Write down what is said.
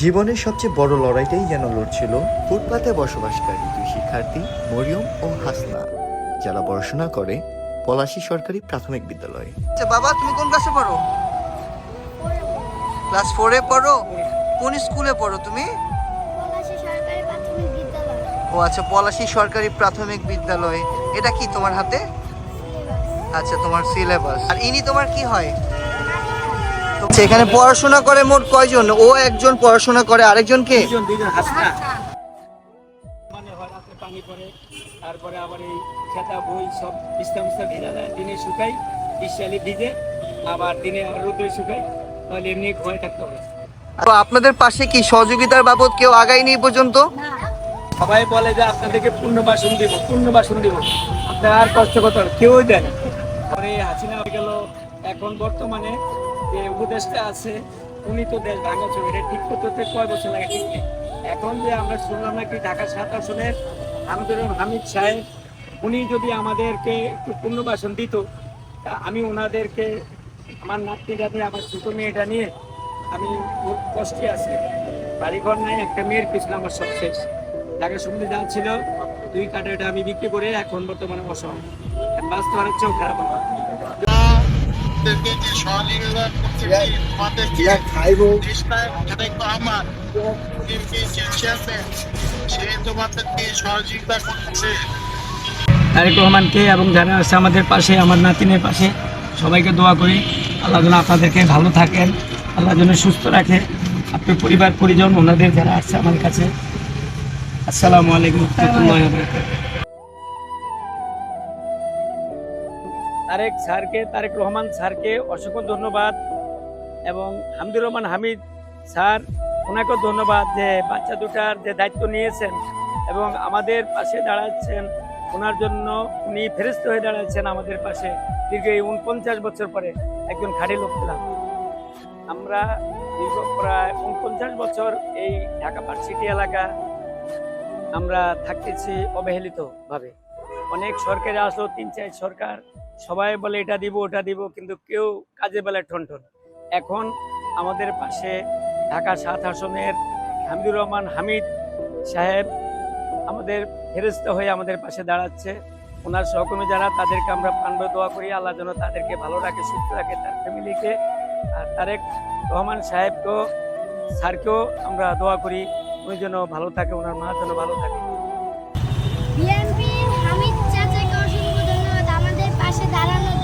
জীবনের সবচেয়ে বড় লড়াইটাই যেন লড়ছিল ফুটপাতে বসবাসকারী দুই শিক্ষার্থী মরিয়ম ও হাসনা যারা পড়াশোনা করে পলাশী সরকারি প্রাথমিক বিদ্যালয়ে। আচ্ছা বাবা তুমি কোন ক্লাসে পড়ো? ক্লাস ফোরে পড়ো? কোন স্কুলে পড়ো তুমি? পলাশী সরকারি প্রাথমিক বিদ্যালয়। ও আচ্ছা পলাশী সরকারি প্রাথমিক বিদ্যালয়। এটা কি তোমার হাতে? আচ্ছা তোমার সিলেবাস আর ইনি তোমার কি হয়? আচ্ছা, এখানে পড়াশোনা করে মোট কয়জন? ও একজন পড়াশোনা করে আরেকজন কে দুজন হাসনা মানে তারপরে আবার এই খেতা বই সব ইস্তা মুস্তা ভিজা যায়। দিনে শুকাই ভিজে আবার দিনে আবার রোদে শুকাই তাহলে এমনি ভয় থাকতে হবে। তো আপনাদের পাশে কি সহযোগিতার বাবদ কেউ আগায়নি এই পর্যন্ত? সবাই বলে যে আপনাদেরকে পূর্ণ বাসন দিব পূর্ণ বাসন দিব। আপনার আর কষ্ট করতে হবে কেউই দেন পরে হাসিনা হয়ে গেল। এখন বর্তমানে যে উপদেশটা আছে, উনি তো দেশ ভাঙাচ্ছে এটা ঠিক করতে কয় বছর লাগে? ঠিক এখন যে আমরা শুনলাম নাকি ঢাকা সাত আসনের রহমান হামিদ সাহেব, উনি যদি আমাদেরকে একটু পুনর্বাসন দিত আমি ওনাদেরকে, আমার নাতনিটা নিয়ে আমার ছোট মেয়েটা নিয়ে আমি খুব কষ্টে আছি। বাড়িঘর নাই, একটা মেয়ের পিছনে আমার সব শেষ। ঢাকা সমুদ্রে যা ছিল, দুই কাটাটা আমি বিক্রি করে এখন বর্তমানে অসহায় পারার চেয়েও খারাপ আমার। আমাদেরকে যে সহযোগিতা করছে তোমাদেরকে দেশনায়ক তারেক রহমান বিএনপি চেয়ারম্যান সে তোমাদেরকে সহযোগিতা করছে। তারেক রহমানকে এবং যারা আছে আমাদের পাশে আমার নাতিনের পাশে সবাইকে দোয়া করি। আল্লাহ যেন আপনাদেরকে ভালো থাকেন আল্লাহ যেন সুস্থ রাখে। আপনার পরিবার পরিজন ওনাদের যারা আসছে আমার কাছে। আসসালামু আলাইকুম রহমতুল্লাহ তারেক স্যারকে, তারেক রহমান স্যারকে অসংখ্য ধন্যবাদ এবং হামিদুর রহমান হামিদ স্যার, ওনাকেও ধন্যবাদ যে বাচ্চা দুটার যে দায়িত্ব নিয়েছেন এবং আমাদের পাশে দাঁড়াচ্ছেন, ওনার জন্য উনি ফেরস্ত হয়ে দাঁড়াচ্ছেন আমাদের পাশে দীর্ঘ এই উনপঞ্চাশ বছর পরে একজন খাড়ি লোক পেলাম। আমরা দীর্ঘ প্রায় উনপঞ্চাশ বছর এই ঢাকা পার্ক সিটি এলাকা আমরা থাকতেছি অবহেলিতভাবে। অনেক সরকারে আসলো, তিন চার সরকার সবাই বলে এটা দিব, ওটা দিব, কিন্তু কেউ কাজে বেলায় ঠনঠন এখন আমাদের পাশে ঢাকা সাত আসনের হামিদুর রহমান হামিদ সাহেব আমাদের ফেরস্তা হয়ে আমাদের পাশে দাঁড়াচ্ছে। ওনার সহকর্মী যারা, তাদেরকে আমরা প্রাণব দোয়া করি, আল্লাহ যেন তাদেরকে ভালো রাখে, সুস্থ রাখে তার ফ্যামিলিকে। আর তারেক রহমান সাহেবকেও, স্যারকেও আমরা দোয়া করি, উনি যেন ভালো থাকে, ওনার মা যেন ভালো থাকে। দাঁড়ানো